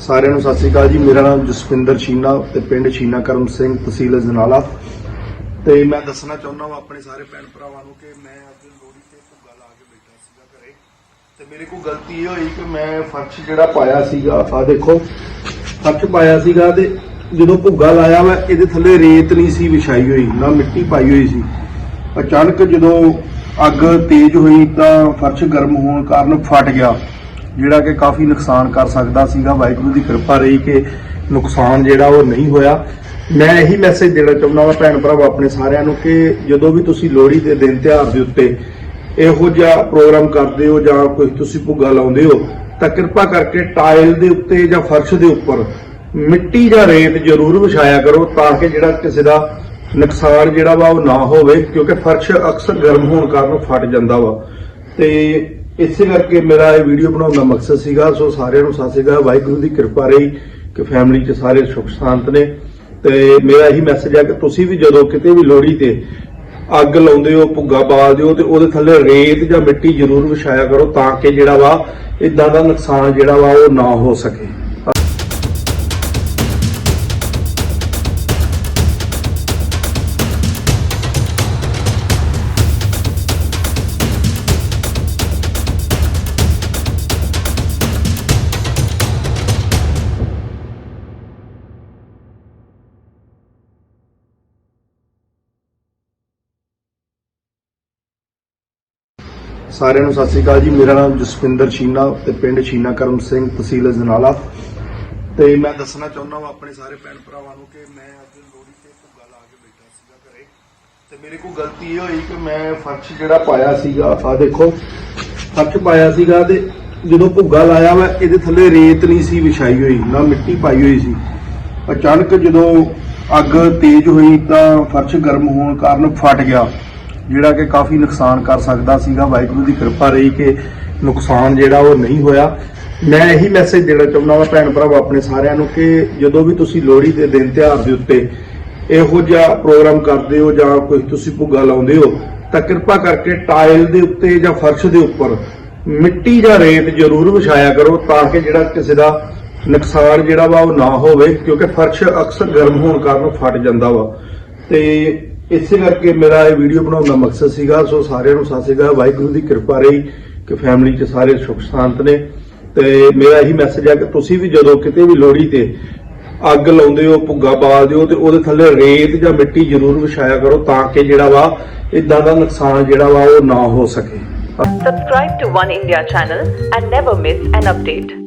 ਸਾਰਿਆਂ ਨੂੰ ਸਤਿ ਸ੍ਰੀ ਅਕਾਲ ਜੀ। ਮੇਰਾ ਨਾਮ ਜਸਪਿੰਦਰ ਛੀਨਾ ਤੇ ਪਿੰਡ ਛੀਨਾ ਕਰਮ ਸਿੰਘ ਤਹਿਸੀਲ ਅਜਨਾਲਾ। ਤੇ ਮੈਂ ਦੱਸਣਾ ਚਾਹੁੰਦਾ ਹਾਂ ਆਪਣੇ ਸਾਰੇ ਭੈਣ ਭਰਾਵਾਂ ਨੂੰ ਕਿ ਮੈਂ ਅੱਜ ਲੋਹੜੀ ਤੇ ਭੁੱਗਾ ਲਾ ਕੇ ਬੈਠਾ ਸੀਗਾ ਘਰੇ। ਤੇ ਮੇਰੇ ਕੋਲ ਗਲਤੀ ਇਹ ਹੋਈ ਕਿ ਮੈਂ ਫਰਸ਼ ਜਿਹੜਾ ਪਾਇਆ ਸੀਗਾ ਆ ਦੇਖੋ, ਫਰਸ਼ ਪਾਇਆ ਸੀਗਾ ਤੇ ਜਦੋਂ ਭੁੱਗਾ ਲਾਇਆ ਵਾ ਇਹਦੇ ਥੱਲੇ ਰੇਤ ਨਹੀਂ ਸੀ ਵਿਛਾਈ ਹੋਈ, ਨਾ ਮਿੱਟੀ ਪਾਈ ਹੋਈ ਸੀ। ਅਚਾਨਕ ਜਦੋਂ ਅੱਗ ਤੇਜ਼ ਹੋਈ ਤਾਂ ਫਰਸ਼ ਗਰਮ ਹੋਣ ਕਾਰਨ ਫਟ ਗਿਆ। ਜਿਹੜਾ ਕਿ ਕਾਫੀ ਨੁਕਸਾਨ ਕਰ ਸਕਦਾ ਸੀਗਾ। ਵਾਹਿਗੁਰੂ ਦੀ ਕਿਰਪਾ ਰਹੀ ਕਿ ਨੁਕਸਾਨ ਜਿਹੜਾ ਉਹ ਨਹੀਂ ਹੋਇਆ। ਮੈਂ ਇਹੀ ਮੈਸੇਜ ਦੇਣਾ ਚਾਹੁੰਦਾ ਹਾਂ ਭੈਣ ਭਰਾਵੋ ਆਪਣੇ ਸਾਰਿਆਂ ਨੂੰ ਕਿ ਜਦੋਂ ਵੀ ਤੁਸੀਂ ਲੋਹੜੀ ਦੇ ਦਿਨ ਤਿਉਹਾਰ ਦੇ ਉੱਤੇ ਇਹੋ ਜਿਹਾ ਪ੍ਰੋਗਰਾਮ ਕਰਦੇ ਹੋ ਜਾਂ ਕੋਈ ਤੁਸੀਂ ਭੁੱਗਾ ਲਾਉਂਦੇ ਹੋ, ਤਾਂ ਕਿਰਪਾ ਕਰਕੇ ਟਾਇਲ ਦੇ ਉੱਤੇ ਜਾਂ ਫਰਸ਼ ਦੇ ਉੱਪਰ ਮਿੱਟੀ ਜਾਂ ਰੇਤ ਜ਼ਰੂਰ ਵਿਛਾਇਆ ਕਰੋ ਤਾਂ ਕਿ ਜਿਹੜਾ ਕਿਸੇ ਦਾ ਨੁਕਸਾਨ ਜਿਹੜਾ ਵਾ ਉਹ ਨਾ ਹੋਵੇ, ਕਿਉਂਕਿ ਫਰਸ਼ ਅਕਸਰ ਗਰਮ ਹੋਣ ਕਾਰਨ ਫਟ ਜਾਂਦਾ ਵਾ। ਤੇ ਇਸੇ ਕਰਕੇ ਮੇਰਾ ਇਹ ਵੀਡੀਓ ਬਣਾਉਣ ਦਾ ਮਕਸਦ ਸੀਗਾ, ਸੋ ਸਾਰਿਆਂ ਨੂੰ ਸਤਿ ਸ਼੍ਰੀ ਅਕਾਲ, ਵਾਹਿਗੁਰੂ ਦੀ ਕਿਰਪਾ ਰਹੀ ਕਿ ਫੈਮਿਲੀ 'ਚ ਸਾਰੇ ਸੁਖ ਸ਼ਾਂਤ ਨੇ। ਤੇ ਮੇਰਾ ਇਹੀ ਮੈਸੇਜ ਹੈ ਕਿ ਤੁਸੀਂ ਵੀ ਜਦੋਂ ਕਿਤੇ ਵੀ ਲੋਹੜੀ ਤੇ ਅੱਗ ਲਾਉਂਦੇ ਹੋ, ਭੁੱਗਾ ਬਾਲਦੇ ਹੋ, ਤੇ ਉਹਦੇ ਥੱਲੇ ਰੇਤ ਜਾਂ ਮਿੱਟੀ ਜ਼ਰੂਰ ਵਿਛਾਇਆ ਕਰੋ ਤਾਂ ਕਿ ਜਿਹੜਾ ਵਾ ਇਦਾਂ ਦਾ ਨੁਕਸਾਨ ਜਿਹੜਾ ਵਾ ਉਹ ਨਾ ਹੋ ਸਕੇ। ਸਾਰਿਆਂ ਨੂੰ ਸਤਿ ਸ੍ਰੀ ਅਕਾਲ ਜੀ। ਮੇਰਾ ਨਾਮ ਜਸਪਿੰਦਰ ਛੀਨਾ ਤੇ ਪਿੰਡ ਛੀਨਾ ਕਰਮ ਸਿੰਘ, ਤਹਿਸੀਲ ਅਜਨਾਲਾ। ਤੇ ਮੈਂ ਦੱਸਣਾ ਚਾਹੁੰਦਾ ਹਾਂ ਆਪਣੇ ਸਾਰੇ ਭੈਣ ਭਰਾਵਾਂ ਨੂੰ ਕਿ ਮੈਂ ਅੱਜ ਲੋਹੜੀ ਤੇ ਭੁੱਗਾ ਲਾ ਕੇ ਬੈਠਾ ਸੀਗਾ ਘਰੇ। ਤੇ ਮੇਰੇ ਕੋਲ ਗਲਤੀ ਇਹ ਹੋਈ ਕਿ ਮੈਂ ਫਰਸ਼ ਜਿਹੜਾ ਪਾਇਆ ਸੀਗਾ ਆ ਦੇਖੋ, ਫਰਸ਼ ਪਾਇਆ ਸੀਗਾ ਤੇ ਜਦੋਂ ਭੁੱਗਾ ਲਾਇਆ ਵਾ, ਇਹਦੇ ਥੱਲੇ ਰੇਤ ਨਹੀਂ ਸੀ ਵਿਛਾਈ ਹੋਈ, ਨਾ ਮਿੱਟੀ ਪਾਈ ਹੋਈ ਸੀ। ਅਚਾਨਕ ਜਦੋਂ ਅੱਗ ਤੇਜ਼ ਹੋਈ ਤਾਂ ਫਰਸ਼ ਗਰਮ ਹੋਣ ਕਾਰਨ ਫਟ ਗਿਆ। ਜਿਹੜਾ ਕਿ ਕਾਫੀ ਨੁਕਸਾਨ ਕਰ ਸਕਦਾ ਸੀਗਾ। ਵਾਹਿਗੁਰੂ ਦੀ ਕਿਰਪਾ ਰਹੀ ਕਿ ਨੁਕਸਾਨ ਜਿਹੜਾ ਉਹ ਨਹੀਂ ਹੋਇਆ। ਮੈਂ ਇਹੀ ਮੈਸੇਜ ਦੇਣਾ ਚਾਹੁੰਦਾ ਹਾਂ ਭੈਣ ਭਰਾਵੋ ਆਪਣੇ ਸਾਰਿਆਂ ਨੂੰ ਕਿ ਜਦੋਂ ਵੀ ਤੁਸੀਂ ਲੋਹੜੀ ਦੇ ਦਿਨ ਤਿਉਹਾਰ ਦੇ ਉੱਤੇ ਇਹੋ ਜਿਹਾ ਪ੍ਰੋਗਰਾਮ ਕਰਦੇ ਹੋ ਜਾਂ ਕੋਈ ਤੁਸੀਂ ਭੁੱਗਾ ਲਾਉਂਦੇ ਹੋ, ਤਾਂ ਕਿਰਪਾ ਕਰਕੇ ਟਾਇਲ ਦੇ ਉੱਤੇ ਜਾਂ ਫਰਸ਼ ਦੇ ਉੱਪਰ ਮਿੱਟੀ ਜਾਂ ਰੇਤ ਜ਼ਰੂਰ ਵਿਛਾਇਆ ਕਰੋ ਤਾਂ ਕਿ ਜਿਹੜਾ ਕਿਸੇ ਦਾ ਨੁਕਸਾਨ ਜਿਹੜਾ ਵਾ ਉਹ ਨਾ ਹੋਵੇ, ਕਿਉਂਕਿ ਫਰਸ਼ ਅਕਸਰ ਗਰਮ ਹੋਣ ਕਾਰਨ ਫਟ ਜਾਂਦਾ ਵਾ। ਤੇ ਇਸੇ ਕਰਕੇ ਮੇਰਾ ਇਹ ਵੀਡੀਓ ਬਣਾਉਣ ਦਾ ਮਕਸਦ ਸੀਗਾ, ਸੋ ਸਾਰਿਆਂ ਨੂੰ ਸਤਿ ਸ਼੍ਰੀ ਅਕਾਲ, ਵਾਹਿਗੁਰੂ ਦੀ ਕਿਰਪਾ ਰਹੀ ਕਿ ਫੈਮਿਲੀ 'ਚ ਸਾਰੇ ਸੁਖ ਸ਼ਾਂਤ ਨੇ ਤੇ ਮੇਰਾ ਇਹੀ ਮੈਸੇਜ ਹੈ ਕਿ ਤੁਸੀਂ ਵੀ ਜਦੋਂ ਕਿਤੇ ਵੀ ਲੋਹੜੀ ਤੇ ਅੱਗ ਲਾਉਂਦੇ ਹੋ, ਭੁੱਗਾ ਬਾਲਦੇ ਹੋ, ਤੇ ਉਹਦੇ ਥੱਲੇ ਰੇਤ ਜਾਂ ਮਿੱਟੀ ਜ਼ਰੂਰ ਵਿਛਾਇਆ ਕਰੋ ਤਾਂ ਕਿ ਜਿਹੜਾ ਵਾ ਇਦਾਂ ਦਾ ਨੁਕਸਾਨ ਜਿਹੜਾ ਵਾ ਉਹ ਨਾ ਹੋ ਸਕੇ Subscribe to One India channel and never miss an update.